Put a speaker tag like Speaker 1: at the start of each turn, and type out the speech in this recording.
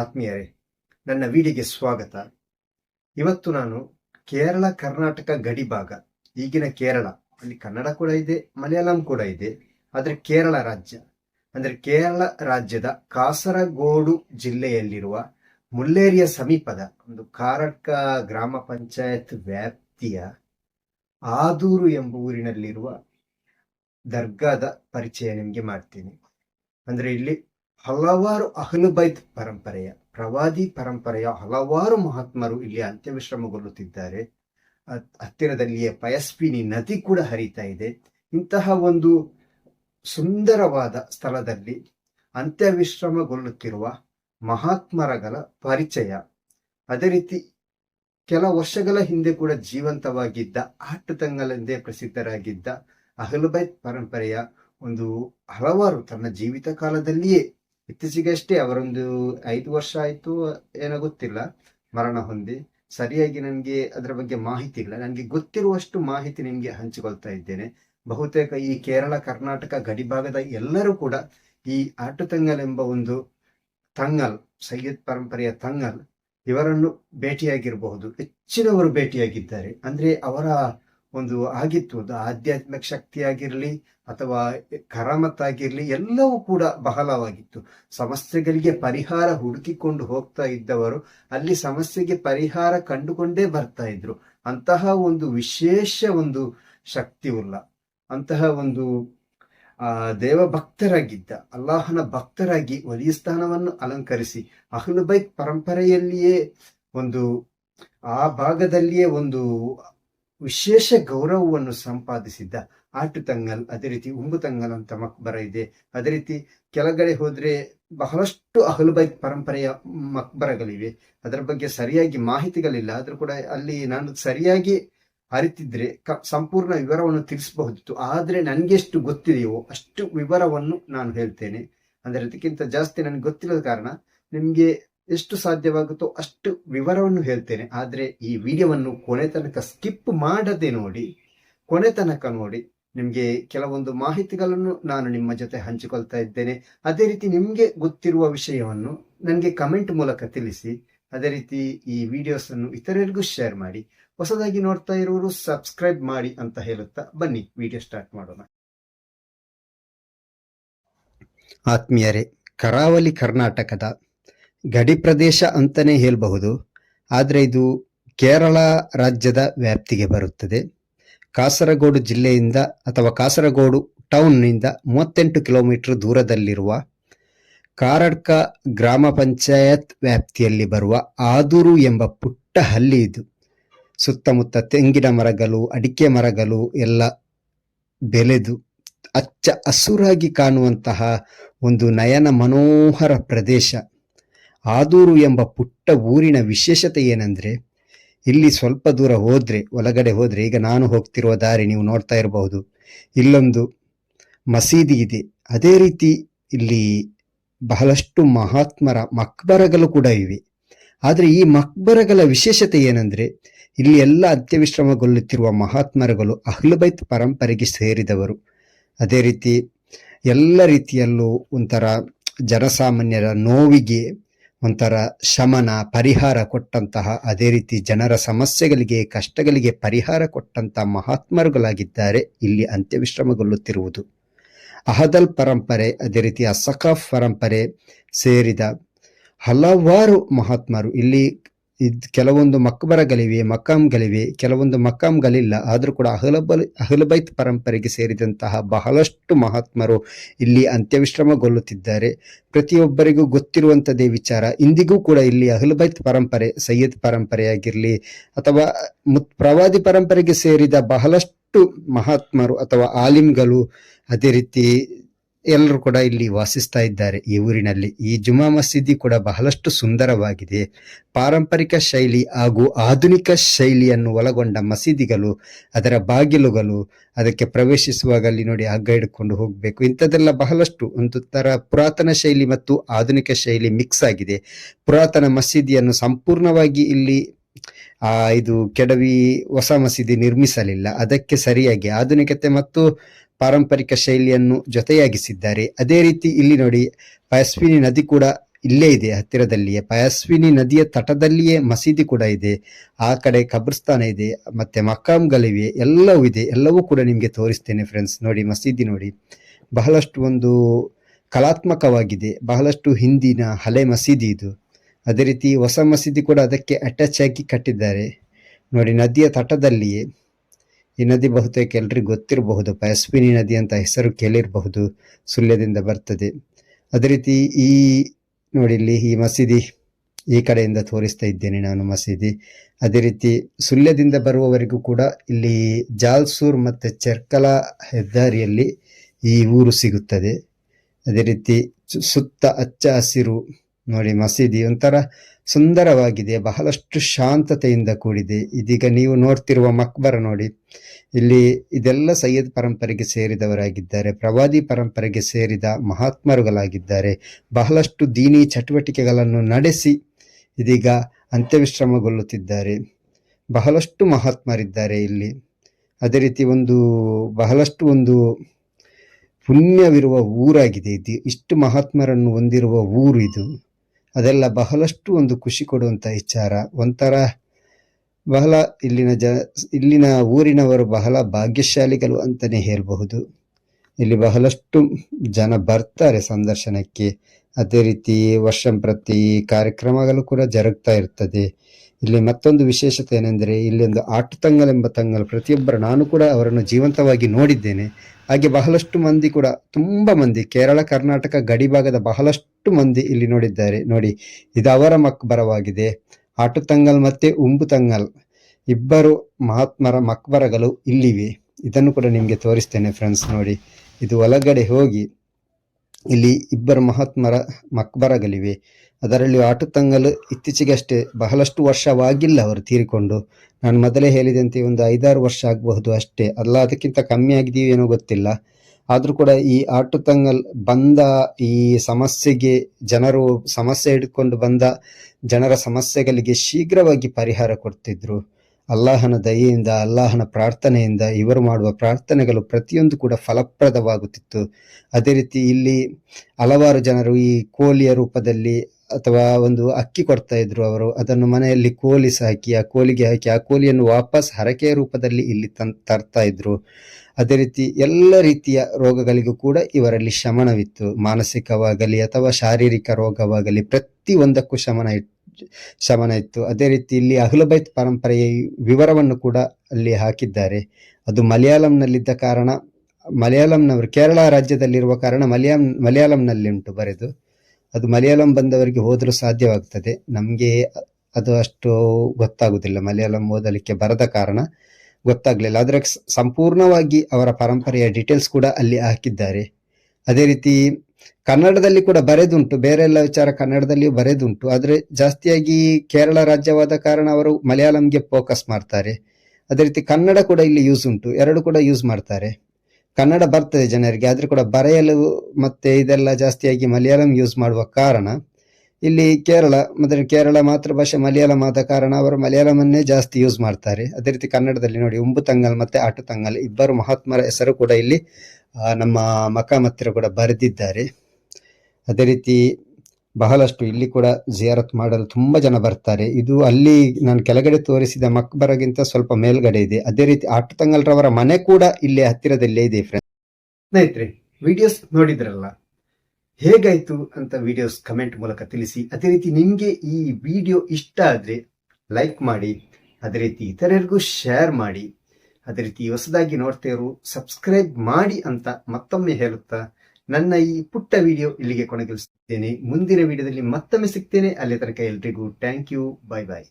Speaker 1: ಆತ್ಮೀಯರೇ, ನನ್ನ ವೀಡಿಗೆ ಸ್ವಾಗತ. ಇವತ್ತು ನಾನು ಕೇರಳ, ಕರ್ನಾಟಕ, ಗಡಿ ಭಾಗ, ಈಗಿನ ಕೇರಳ, ಅಲ್ಲಿ ಕನ್ನಡ ಕೂಡ ಇದೆ, ಮಲಯಾಳಂ ಕೂಡ ಇದೆ, ಆದರೆ ಕೇರಳ ರಾಜ್ಯ, ಅಂದರೆ ಕೇರಳ ರಾಜ್ಯದ ಕಾಸರಗೋಡು ಜಿಲ್ಲೆಯಲ್ಲಿರುವ ಮುಲ್ಲೇರಿಯ ಸಮೀಪದ ಒಂದು ಕಾರಡ್ಕ ಗ್ರಾಮ ಪಂಚಾಯತ್ ವ್ಯಾಪ್ತಿಯ ಆದೂರು ಎಂಬ ಊರಿನಲ್ಲಿರುವ ದರ್ಗಾದ ಪರಿಚಯ ನಿಮಗೆ ಮಾಡ್ತೀನಿ. ಅಂದರೆ ಇಲ್ಲಿ ಹಲವಾರು ಅಹಲುಬೈತ್ ಪರಂಪರೆಯ, ಪ್ರವಾದಿ ಪರಂಪರೆಯ ಹಲವಾರು ಮಹಾತ್ಮರು ಇಲ್ಲಿ ಅಂತ್ಯವಿಶ್ರಮಗೊಳ್ಳುತ್ತಿದ್ದಾರೆ. ಅತ್- ಹತ್ತಿರದಲ್ಲಿಯೇ ಪಯಸ್ವಿನಿ ನದಿ ಕೂಡ ಹರಿತಾ ಇದೆ. ಇಂತಹ ಒಂದು ಸುಂದರವಾದ ಸ್ಥಳದಲ್ಲಿ ಅಂತ್ಯವಿಶ್ರಮಗೊಳ್ಳುತ್ತಿರುವ ಮಹಾತ್ಮರಗಳ ಪರಿಚಯ. ಅದೇ ರೀತಿ ಕೆಲ ವರ್ಷಗಳ ಹಿಂದೆ ಕೂಡ ಜೀವಂತವಾಗಿದ್ದ ಆಟುತಂಗಲೆಂದೇ ಪ್ರಸಿದ್ಧರಾಗಿದ್ದ ಅಹಲುಬೈತ್ ಪರಂಪರೆಯ ಒಂದು ಹಲವಾರು ತನ್ನ ಜೀವಿತ ಕಾಲದಲ್ಲಿಯೇ ಇತ್ತೀಚೆಗಷ್ಟೇ ಅವರೊಂದು ಐದು ವರ್ಷ ಆಯಿತು, ಏನೋ ಗೊತ್ತಿಲ್ಲ, ಮರಣ ಹೊಂದಿ. ಸರಿಯಾಗಿ ನನಗೆ ಅದರ ಬಗ್ಗೆ ಮಾಹಿತಿ ಇಲ್ಲ. ನನಗೆ ಗೊತ್ತಿರುವಷ್ಟು ಮಾಹಿತಿ ನಿಮಗೆ ಹಂಚಿಕೊಳ್ತಾ ಇದ್ದೇನೆ. ಬಹುತೇಕ ಈ ಕೇರಳ, ಕರ್ನಾಟಕ ಗಡಿಭಾಗದ ಎಲ್ಲರೂ ಕೂಡ ಈ ಆಟುತಂಗಲ್ ಎಂಬ ಒಂದು ತಂಗಲ್, ಸೈಯದ್ ಪರಂಪರೆಯ ತಂಗಲ್, ಇವರನ್ನು ಭೇಟಿಯಾಗಿರಬಹುದು. ಹೆಚ್ಚಿನವರು ಭೇಟಿಯಾಗಿದ್ದಾರೆ. ಅಂದ್ರೆ ಅವರ ಒಂದು ಆಗಿತ್ತು, ಒಂದು ಆಧ್ಯಾತ್ಮಿಕ ಶಕ್ತಿ ಆಗಿರಲಿ ಅಥವಾ ಕರಾಮತ್ ಆಗಿರಲಿ ಎಲ್ಲವೂ ಕೂಡ ಬಹಳವಾಗಿತ್ತು. ಸಮಸ್ಯೆಗಳಿಗೆ ಪರಿಹಾರ ಹುಡುಕಿಕೊಂಡು ಹೋಗ್ತಾ ಇದ್ದವರು ಅಲ್ಲಿ ಸಮಸ್ಯೆಗೆ ಪರಿಹಾರ ಕಂಡುಕೊಂಡೇ ಬರ್ತಾ ಇದ್ರು. ಅಂತಹ ಒಂದು ವಿಶೇಷ ಒಂದು ಶಕ್ತಿ ಉಲ್ಲ. ಅಂತಹ ಒಂದು, ಆ ದೇವ ಭಕ್ತರಾಗಿದ್ದ ಅಲ್ಲಾಹನ ಭಕ್ತರಾಗಿ ವಲಿಯ ಸ್ಥಾನವನ್ನು ಅಲಂಕರಿಸಿ ಅಹ್ಲುಬೈಕ್ ಪರಂಪರೆಯಲ್ಲಿಯೇ ಒಂದು, ಆ ಭಾಗದಲ್ಲಿಯೇ ಒಂದು ವಿಶೇಷ ಗೌರವವನ್ನು ಸಂಪಾದಿಸಿದ್ದ ಆಟುತಂಗಲ್ ಅದೇ ರೀತಿ ಉಂಬುತಂಗಲ್ ಅಂತ ಮಕ್ಬರ ಇದೆ ಅದೇ ರೀತಿ ಕೆಳಗಡೆ ಹೋದ್ರೆ ಬಹಳಷ್ಟು ಅಹ್ಲುಬೈತ್ ಪರಂಪರೆಯ ಮಕ್ಬರಗಳಿವೆ. ಅದರ ಬಗ್ಗೆ ಸರಿಯಾಗಿ ಮಾಹಿತಿಗಳಿಲ್ಲ. ಆದ್ರೂ ಕೂಡ ಅಲ್ಲಿ ನಾನು ಸರಿಯಾಗಿ ಅರಿತಿದ್ರೆ ಸಂಪೂರ್ಣ ವಿವರವನ್ನು ತಿಳಿಸಬಹುದಿತ್ತು. ಆದರೆ ನನಗೆಷ್ಟು ಗೊತ್ತಿದೆಯೋ ಅಷ್ಟು ವಿವರವನ್ನು ನಾನು ಹೇಳ್ತೇನೆ. ಅಂದ್ರೆ ಅದಕ್ಕಿಂತ ಜಾಸ್ತಿ ನನಗೆ ಗೊತ್ತಿಲ್ಲದ ಕಾರಣ ನಿಮ್ಗೆ ಎಷ್ಟು ಸಾಧ್ಯವಾಗುತ್ತೋ ಅಷ್ಟು ವಿವರವನ್ನು ಹೇಳ್ತೇನೆ. ಆದರೆ ಈ ವಿಡಿಯೋವನ್ನು ಕೊನೆ ತನಕ ಸ್ಕಿಪ್ ಮಾಡದೆ ನೋಡಿ, ಕೊನೆ ತನಕ ನೋಡಿ ನಿಮಗೆ ಕೆಲವೊಂದು ಮಾಹಿತಿಗಳನ್ನು ನಾನು ನಿಮ್ಮ ಜೊತೆ ಹಂಚಿಕೊಳ್ತಾ ಇದ್ದೇನೆ. ಅದೇ ರೀತಿ ನಿಮಗೆ ಗೊತ್ತಿರುವ ವಿಷಯವನ್ನು ನನಗೆ ಕಮೆಂಟ್ ಮೂಲಕ ತಿಳಿಸಿ, ಅದೇ ರೀತಿ ಈ ವಿಡಿಯೋಸ್ ಅನ್ನು ಇತರರಿಗೂ ಶೇರ್ ಮಾಡಿ. ಹೊಸದಾಗಿ ನೋಡ್ತಾ ಇರುವವರು ಸಬ್ಸ್ಕ್ರೈಬ್ ಮಾಡಿ ಅಂತ ಹೇಳುತ್ತಾ ಬನ್ನಿ, ವಿಡಿಯೋ ಸ್ಟಾರ್ಟ್ ಮಾಡೋಣ. ಆತ್ಮೀಯರೇ, ಕರಾವಳಿ ಕರ್ನಾಟಕದ ಗಡಿ ಪ್ರದೇಶ ಅಂತಲೇ ಹೇಳಬಹುದು. ಆದರೆ ಇದು ಕೇರಳ ರಾಜ್ಯದ ವ್ಯಾಪ್ತಿಗೆ ಬರುತ್ತದೆ. ಕಾಸರಗೋಡು ಜಿಲ್ಲೆಯಿಂದ ಅಥವಾ ಕಾಸರಗೋಡು ಟೌನ್ನಿಂದ ಮೂವತ್ತೆಂಟು ಕಿಲೋಮೀಟರ್ ದೂರದಲ್ಲಿರುವ ಕಾರಡ್ಕ ಗ್ರಾಮ ಪಂಚಾಯತ್ ವ್ಯಾಪ್ತಿಯಲ್ಲಿ ಬರುವ ಆದೂರು ಎಂಬ ಪುಟ್ಟ ಹಳ್ಳಿ ಇದು. ಸುತ್ತಮುತ್ತ ತೆಂಗಿನ ಮರಗಳು, ಅಡಿಕೆ ಮರಗಳು ಎಲ್ಲ ಬೆಳೆದು ಅಚ್ಚ ಹಸುರಾಗಿ ಕಾಣುವಂತಹ ಒಂದು ನಯನ ಮನೋಹರ ಪ್ರದೇಶ. ಆದೂರು ಎಂಬ ಪುಟ್ಟ ಊರಿನ ವಿಶೇಷತೆ ಏನಂದ್ರೆ, ಇಲ್ಲಿ ಸ್ವಲ್ಪ ದೂರ ಹೋದರೆ, ಒಳಗಡೆ ಹೋದರೆ, ಈಗ ನಾನು ಹೋಗ್ತಿರುವ ದಾರಿ ನೀವು ನೋಡ್ತಾ ಇರಬಹುದು. ಇಲ್ಲೊಂದು ಮಸೀದಿ ಇದೆ. ಅದೇ ರೀತಿ ಇಲ್ಲಿ ಬಹಳಷ್ಟು ಮಹಾತ್ಮರ ಮಕ್ಬರಗಳು ಕೂಡ ಇವೆ. ಆದರೆ ಈ ಮಕ್ಬರಗಳ ವಿಶೇಷತೆ ಏನಂದ್ರೆ, ಇಲ್ಲಿ ಎಲ್ಲ ಅಂತ್ಯವಿಶ್ರಮಗೊಳ್ಳುತ್ತಿರುವ ಮಹಾತ್ಮರುಗಳು ಅಹ್ಲುಬೈತ್ ಪರಂಪರೆಗೆ ಸೇರಿದವರು. ಅದೇ ರೀತಿ ಎಲ್ಲ ರೀತಿಯಲ್ಲೂ ಒಂಥರ ಜನಸಾಮಾನ್ಯರ ನೋವಿಗೆ ಒಂಥರ ಶಮನ, ಪರಿಹಾರ ಕೊಟ್ಟಂತಹ ಅದೇ ರೀತಿ ಜನರ ಸಮಸ್ಯೆಗಳಿಗೆ, ಕಷ್ಟಗಳಿಗೆ ಪರಿಹಾರ ಕೊಟ್ಟಂತಹ ಮಹಾತ್ಮರುಗಳಾಗಿದ್ದಾರೆ ಇಲ್ಲಿ ಅಂತ್ಯವಿಶ್ರಮಗೊಳ್ಳುತ್ತಿರುವುದು. ಅಹದಲ್ ಪರಂಪರೆ, ಅದೇ ರೀತಿ ಅಸಖಾಫ್ ಪರಂಪರೆ ಸೇರಿದ ಹಲವಾರು ಮಹಾತ್ಮರು ಇಲ್ಲಿ ಇದ್ ಕೆಲವೊಂದು ಮಕ್ಬರಗಳಿವೆ ಮಕಾಮ್ಗಳಿವೆ ಕೆಲವೊಂದು ಮಕಾಮ್ಗಳಿಲ್ಲ ಆದರೂ ಕೂಡ ಅಹಲಬಲ್, ಅಹಲಬೈತ್ ಪರಂಪರೆಗೆ ಸೇರಿದಂತಹ ಬಹಳಷ್ಟು ಮಹಾತ್ಮರು ಇಲ್ಲಿ ಅಂತ್ಯವಿಶ್ರಮಗೊಳ್ಳುತ್ತಿದ್ದಾರೆ. ಪ್ರತಿಯೊಬ್ಬರಿಗೂ ಗೊತ್ತಿರುವಂಥದ್ದೇ ವಿಚಾರ. ಇಂದಿಗೂ ಕೂಡ ಇಲ್ಲಿ ಅಹಲಬೈತ್ ಪರಂಪರೆ ಸಯ್ಯದ್ ಪರಂಪರೆಯಾಗಿರಲಿ, ಅಥವಾ ಪ್ರವಾದಿ ಪರಂಪರೆಗೆ ಸೇರಿದ ಬಹಳಷ್ಟು ಮಹಾತ್ಮರು ಅಥವಾ ಆಲಿಮ್ಗಳು ಅದೇ ರೀತಿ ಎಲ್ಲರೂ ಕೂಡ ಇಲ್ಲಿ ವಾಸಿಸ್ತಾ ಇದ್ದಾರೆ ಈ ಊರಿನಲ್ಲಿ. ಈ ಜುಮಾ ಮಸೀದಿ ಕೂಡ ಬಹಳಷ್ಟು ಸುಂದರವಾಗಿದೆ. ಪಾರಂಪರಿಕ ಶೈಲಿ ಹಾಗೂ ಆಧುನಿಕ ಶೈಲಿಯನ್ನು ಒಳಗೊಂಡ ಮಸೀದಿಗಳು, ಅದರ ಬಾಗಿಲುಗಳು, ಅದಕ್ಕೆ ಪ್ರವೇಶಿಸುವಾಗ ಅಲ್ಲಿ ನೋಡಿ ಹಗ್ಗ ಹಿಡ್ಕೊಂಡು ಹೋಗಬೇಕು. ಇಂಥದ್ದೆಲ್ಲ ಬಹಳಷ್ಟು ಒಂದು ಥರ ಪುರಾತನ ಶೈಲಿ ಮತ್ತು ಆಧುನಿಕ ಶೈಲಿ ಮಿಕ್ಸ್ ಆಗಿದೆ. ಪುರಾತನ ಮಸೀದಿಯನ್ನು ಸಂಪೂರ್ಣವಾಗಿ ಇಲ್ಲಿ ಇದು ಕೆಡವಿ ಹೊಸ ಮಸೀದಿ ನಿರ್ಮಿಸಲಿಲ್ಲ. ಅದಕ್ಕೆ ಸರಿಯಾಗಿ ಆಧುನಿಕತೆ ಮತ್ತು ಪಾರಂಪರಿಕ ಶೈಲಿಯನ್ನು ಜೊತೆಯಾಗಿಸಿದ್ದಾರೆ. ಅದೇ ರೀತಿ ಇಲ್ಲಿ ನೋಡಿ, ಪಯಸ್ವಿನಿ ನದಿ ಕೂಡ ಇಲ್ಲೇ ಇದೆ ಹತ್ತಿರದಲ್ಲಿಯೇ. ಪಯಸ್ವಿನಿ ನದಿಯ ತಟದಲ್ಲಿಯೇ ಮಸೀದಿ ಕೂಡ ಇದೆ. ಆ ಕಡೆ ಕಬ್ರಸ್ತಾನ ಇದೆ, ಮತ್ತೆ ಮಕ್ಕಾಂಗಳಿವೆ ಎಲ್ಲವೂ ಇದೆ. ಎಲ್ಲವೂ ಕೂಡ ನಿಮಗೆ ತೋರಿಸ್ತೇನೆ ಫ್ರೆಂಡ್ಸ್ ನೋಡಿ, ಮಸೀದಿ ನೋಡಿ. ಬಹಳಷ್ಟು ಒಂದು ಕಲಾತ್ಮಕವಾಗಿದೆ. ಬಹಳಷ್ಟು ಹಿಂದಿನ ಹಳೆ ಮಸೀದಿ ಇದು. ಅದೇ ರೀತಿ ಹೊಸ ಮಸೀದಿ ಕೂಡ ಅದಕ್ಕೆ ಅಟ್ಯಾಚ್ ಆಗಿ ಕಟ್ಟಿದ್ದಾರೆ. ನೋಡಿ, ನದಿಯ ತಟದಲ್ಲಿಯೇ. ಈ ನದಿ ಬಹುತೇಕ ಎಲ್ರಿಗೂ ಗೊತ್ತಿರಬಹುದು. ಪಯಸ್ವಿನಿ ನದಿ ಅಂತ ಹೆಸರು ಕೇಳಿರಬಹುದು. ಸುಳ್ಯದಿಂದ ಬರ್ತದೆ. ಅದೇ ರೀತಿ ಈ ನೋಡಿ ಇಲ್ಲಿ ಈ ಮಸೀದಿ ಈ ಕಡೆಯಿಂದ ತೋರಿಸ್ತಾ ಇದ್ದೇನೆ ನಾನು ಮಸೀದಿ. ಅದೇ ರೀತಿ ಸುಳ್ಯದಿಂದ ಬರುವವರೆಗೂ ಕೂಡ ಇಲ್ಲಿ ಜಾಲ್ಸೂರ್ ಮತ್ತು ಚೆರ್ಕಲ ಹೆದ್ದಾರಿಯಲ್ಲಿ ಈ ಊರು ಸಿಗುತ್ತದೆ. ಅದೇ ರೀತಿ ಸುತ್ತ ಹಚ್ಚ ಹಸಿರು ನೋಡಿ ಮಸೀದಿ ಒಂಥರ ಸುಂದರವಾಗಿದೆ, ಬಹಳಷ್ಟು ಶಾಂತತೆಯಿಂದ ಕೂಡಿದೆ. ಇದೀಗ ನೀವು ನೋಡ್ತಿರುವ ಮಕ್ಬರ ನೋಡಿ. ಇಲ್ಲಿ ಇದೆಲ್ಲ ಸೈಯದ್ ಪರಂಪರೆಗೆ ಸೇರಿದವರಾಗಿದ್ದಾರೆ, ಪ್ರವಾದಿ ಪರಂಪರೆಗೆ ಸೇರಿದ ಮಹಾತ್ಮರುಗಳಾಗಿದ್ದಾರೆ. ಬಹಳಷ್ಟು ದೀನಿ ಚಟುವಟಿಕೆಗಳನ್ನು ನಡೆಸಿ ಇದೀಗ ಅಂತ್ಯವಿಶ್ರಮಗೊಳ್ಳುತ್ತಿದ್ದಾರೆ. ಬಹಳಷ್ಟು ಮಹಾತ್ಮರಿದ್ದಾರೆ ಇಲ್ಲಿ. ಅದೇ ರೀತಿ ಒಂದು, ಬಹಳಷ್ಟು ಒಂದು ಪುಣ್ಯವಿರುವ ಊರಾಗಿದೆ ಇದು. ಇಷ್ಟು ಮಹಾತ್ಮರನ್ನು ಹೊಂದಿರುವ ಊರು ಇದು. ಅದೆಲ್ಲ ಬಹಳಷ್ಟು ಒಂದು ಖುಷಿ ಕೊಡುವಂತ ವಿಚಾರ. ಒಂಥರ ಬಹಳ ಇಲ್ಲಿನ ಜ ಇಲ್ಲಿನ ಊರಿನವರು ಬಹಳ ಭಾಗ್ಯಶಾಲಿಗಳು ಅಂತಲೇ ಹೇಳಬಹುದು. ಇಲ್ಲಿ ಬಹಳಷ್ಟು ಜನ ಬರ್ತಾರೆ ಸಂದರ್ಶನಕ್ಕೆ. ಅದೇ ರೀತಿ ವರ್ಷಂಪ್ರತಿ ಕಾರ್ಯಕ್ರಮಗಳು ಕೂಡ ಜರುಗ್ತಾ ಇರ್ತದೆ. ಇಲ್ಲಿ ಮತ್ತೊಂದು ವಿಶೇಷತೆ ಏನೆಂದರೆ ಇಲ್ಲಿ ಒಂದು ಆಟುತಂಗಲ್ ಎಂಬ ತಂಗಲ್ ಪ್ರತಿಯೊಬ್ಬರು ನಾನು ಕೂಡ ಅವರನ್ನು ಜೀವಂತವಾಗಿ ನೋಡಿದ್ದೇನೆ. ಹಾಗೆ ಬಹಳಷ್ಟು ಮಂದಿ ಕೂಡ, ತುಂಬ ಮಂದಿ, ಕೇರಳ, ಕರ್ನಾಟಕ ಗಡಿಭಾಗದ ಬಹಳಷ್ಟು ಮಂದಿ ಇಲ್ಲಿ ನೋಡಿದ್ದಾರೆ. ನೋಡಿ, ಇದು ಅವರ ಮಕ್ಬರವಾಗಿದೆ ಆಟುತಂಗಲ್ ಮತ್ತೆ ಉಂಬುತಂಗಲ್ ಇಬ್ಬರು ಮಹಾತ್ಮರ ಮಕ್ಬರಗಳು ಇಲ್ಲಿವೆ. ಇದನ್ನು ಕೂಡ ನಿಮಗೆ ತೋರಿಸ್ತೇನೆ ಫ್ರೆಂಡ್ಸ್ ನೋಡಿ. ಇದು ಒಳಗಡೆ ಹೋಗಿ ಇಲ್ಲಿ ಇಬ್ಬರು ಮಹಾತ್ಮರ ಮಕ್ಬರಗಳಿವೆ. ಅದರಲ್ಲಿ ಆಟು ತಂಗಲು ಇತ್ತೀಚೆಗಷ್ಟೇ ಬಹಳಷ್ಟು ವರ್ಷವಾಗಿಲ್ಲ ಅವರು ತೀರಿಕೊಂಡು. ನಾನು ಮೊದಲೇ ಹೇಳಿದಂತೆ ಒಂದು ಐದಾರು ವರ್ಷ ಆಗಬಹುದು ಅಷ್ಟೇ. ಅಲ್ಲ, ಅದಕ್ಕಿಂತ ಕಮ್ಮಿ ಆಗಿದೆಯೋ ಏನೋ ಗೊತ್ತಿಲ್ಲ. ಆದರೂ ಕೂಡ ಈ ಆಟು ತಂಗಲ್ ಬಂದ ಈ ಸಮಸ್ಯೆಗೆ ಜನರು ಸಮಸ್ಯೆ ಹಿಡ್ಕೊಂಡು ಬಂದ ಜನರ ಸಮಸ್ಯೆಗಳಿಗೆ ಶೀಘ್ರವಾಗಿ ಪರಿಹಾರ ಕೊಡ್ತಿದ್ರು. ಅಲ್ಲಾಹನ ದಯೆಯಿಂದ, ಅಲ್ಲಾಹನ ಪ್ರಾರ್ಥನೆಯಿಂದ ಇವರು ಮಾಡುವ ಪ್ರಾರ್ಥನೆಗಳು ಪ್ರತಿಯೊಂದು ಕೂಡ ಫಲಪ್ರದವಾಗುತ್ತಿತ್ತು. ಅದೇ ರೀತಿ ಇಲ್ಲಿ ಹಲವಾರು ಜನರು ಈ ಕೋಲಿಯ ರೂಪದಲ್ಲಿ ಅಥವಾ ಒಂದು ಅಕ್ಕಿ ಕೊಡ್ತಾ ಇದ್ರು ಅವರು. ಅದನ್ನು ಮನೆಯಲ್ಲಿ ಕೋಲಿ ಸಾಕಿ, ಆ ಕೋಲಿಗೆ ಹಾಕಿ, ಆ ಕೋಲಿಯನ್ನು ವಾಪಸ್ ಹರಕೆಯ ರೂಪದಲ್ಲಿ ಇಲ್ಲಿ ತನ್, ತರ್ತಾ ಇದ್ರು. ಅದೇ ರೀತಿ ಎಲ್ಲ ರೀತಿಯ ರೋಗಗಳಿಗೂ ಕೂಡ ಇವರಲ್ಲಿ ಶಮನವಿತ್ತು. ಮಾನಸಿಕವಾಗಲಿ ಅಥವಾ ಶಾರೀರಿಕ ರೋಗವಾಗಲಿ ಪ್ರತಿ ಒಂದಕ್ಕೂ ಶಮನ ಇತ್ತು ಶಮನ ಇತ್ತು. ಅದೇ ರೀತಿ ಇಲ್ಲಿ ಅಹ್ಲಬೈತ್ ಪರಂಪರೆಯ ವಿವರವನ್ನು ಕೂಡ ಅಲ್ಲಿ ಹಾಕಿದ್ದಾರೆ. ಅದು ಮಲಯಾಳಂನಲ್ಲಿದ್ದ ಕಾರಣ, ಮಲಯಾಳಂನವರು ಕೇರಳ ರಾಜ್ಯದಲ್ಲಿರುವ ಕಾರಣ ಮಲಯಾಳಂ ಮಲಯಾಳಂನಲ್ಲಿ ಉಂಟು ಬರೆದು, ಅದು ಮಲಯಾಳಂ ಬಂದವರಿಗೆ ಓದಲು ಸಾಧ್ಯವಾಗ್ತದೆ. ನಮಗೆ ಅದು ಅಷ್ಟು ಗೊತ್ತಾಗುದಿಲ್ಲ. ಮಲಯಾಳಂ ಓದಲಿಕ್ಕೆ ಬರದ ಕಾರಣ ಗೊತ್ತಾಗಲಿಲ್ಲ. ಅದರ ಸಂಪೂರ್ಣವಾಗಿ ಅವರ ಪರಂಪರೆಯ ಡೀಟೇಲ್ಸ್ ಕೂಡ ಅಲ್ಲಿ ಹಾಕಿದ್ದಾರೆ. ಅದೇ ರೀತಿ ಕನ್ನಡದಲ್ಲಿ ಕೂಡ ಬರೆದುಂಟು ಬೇರೆ ಎಲ್ಲ ವಿಚಾರ ಕನ್ನಡದಲ್ಲಿಯೂ ಬರೆದುಂಟು. ಆದರೆ ಜಾಸ್ತಿಯಾಗಿ ಕೇರಳ ರಾಜ್ಯವಾದ ಕಾರಣ ಅವರು ಮಲಯಾಳಂಗೆ ಫೋಕಸ್ ಮಾಡ್ತಾರೆ. ಅದೇ ರೀತಿ ಕನ್ನಡ ಕೂಡ ಇಲ್ಲಿ ಯೂಸ್ ಉಂಟು, ಎರಡು ಕೂಡ ಯೂಸ್ ಮಾಡ್ತಾರೆ. ಕನ್ನಡ ಬರ್ತದೆ ಜನರಿಗೆ, ಆದ್ರೆ ಕೂಡ ಬರೆಯಲು ಮತ್ತೆ ಇದೆಲ್ಲ ಜಾಸ್ತಿಯಾಗಿ ಮಲಯಾಳಂ ಯೂಸ್ ಮಾಡುವ ಕಾರಣ ಇಲ್ಲಿ ಕೇರಳ ಮತ್ತೆ ಕೇರಳ ಮಾತೃಭಾಷೆ ಮಲಯಾಳಂ ಆದ ಕಾರಣ ಅವರು ಮಲಯಾಳಮನ್ನೇ ಜಾಸ್ತಿ ಯೂಸ್ ಮಾಡ್ತಾರೆ. ಅದೇ ರೀತಿ ಕನ್ನಡದಲ್ಲಿ ನೋಡಿ, ಉಂಬು ತಂಗಲ್ ಮತ್ತು ಮತ್ತೆ ಆಟುತಂಗಲ್ ಇಬ್ಬರು ಮಹಾತ್ಮರ ಹೆಸರು ಕೂಡ ಇಲ್ಲಿ ನಮ್ಮ ಮಕಾಮ್ ಹತ್ತಿರ ಕೂಡ ಬರೆದಿದ್ದಾರೆ. ಅದೇ ರೀತಿ ಬಹಳಷ್ಟು ಇಲ್ಲಿ ಕೂಡ ಜಿಯಾರತ್ ಮಾಡಲು ತುಂಬಾ ಜನ ಬರ್ತಾರೆ. ಇದು ಅಲ್ಲಿ ನಾನು ಕೆಳಗಡೆ ತೋರಿಸಿದ ಮಕ್ಬರಗಿಂತ ಸ್ವಲ್ಪ ಮೇಲ್ಗಡೆ ಇದೆ. ಅದೇ ರೀತಿ ಆಟುತಂಗಲ್ರವರ ಮನೆ ಕೂಡ ಇಲ್ಲಿ ಹತ್ತಿರದಲ್ಲೇ ಇದೆ ಫ್ರೆಂಡ್ ಸ್ನೇಹಿತರೆ ವಿಡಿಯೋಸ್ ನೋಡಿದ್ರಲ್ಲ? ಹೇಗಾಯ್ತು ಅಂತ ವಿಡಿಯೋಸ್ ಕಮೆಂಟ್ ಮೂಲಕ ತಿಳಿಸಿ. ಅದೇ ರೀತಿ ನಿಮಗೆ ಈ ವಿಡಿಯೋ ಇಷ್ಟ ಆದರೆ ಲೈಕ್ ಮಾಡಿ, ಅದೇ ರೀತಿ ಇತರರಿಗೂ ಶೇರ್ ಮಾಡಿ, ಅದೇ ರೀತಿ ಹೊಸದಾಗಿ ನೋಡ್ತಿರೋರು ಸಬ್ಸ್ಕ್ರೈಬ್ ಮಾಡಿ ಅಂತ ಮತ್ತೊಮ್ಮೆ ಹೇಳುತ್ತಾ, ನನ್ನ ಈ ಪುಟ್ಟ ವಿಡಿಯೋ ಇಲ್ಲಿಗೆ ಕೊನೆಗೊಳಿಸುತ್ತೇನೆ ಮುಂದಿನ ವಿಡಿಯೋದಲ್ಲಿ ಮತ್ತೊಮ್ಮೆ ಸಿಗ್ತೇನೆ. ಅಲ್ಲಿ ತನಕ ಎಲ್ರಿಗೂ ಥ್ಯಾಂಕ್ ಯು ಬಾಯ್ ಬಾಯ್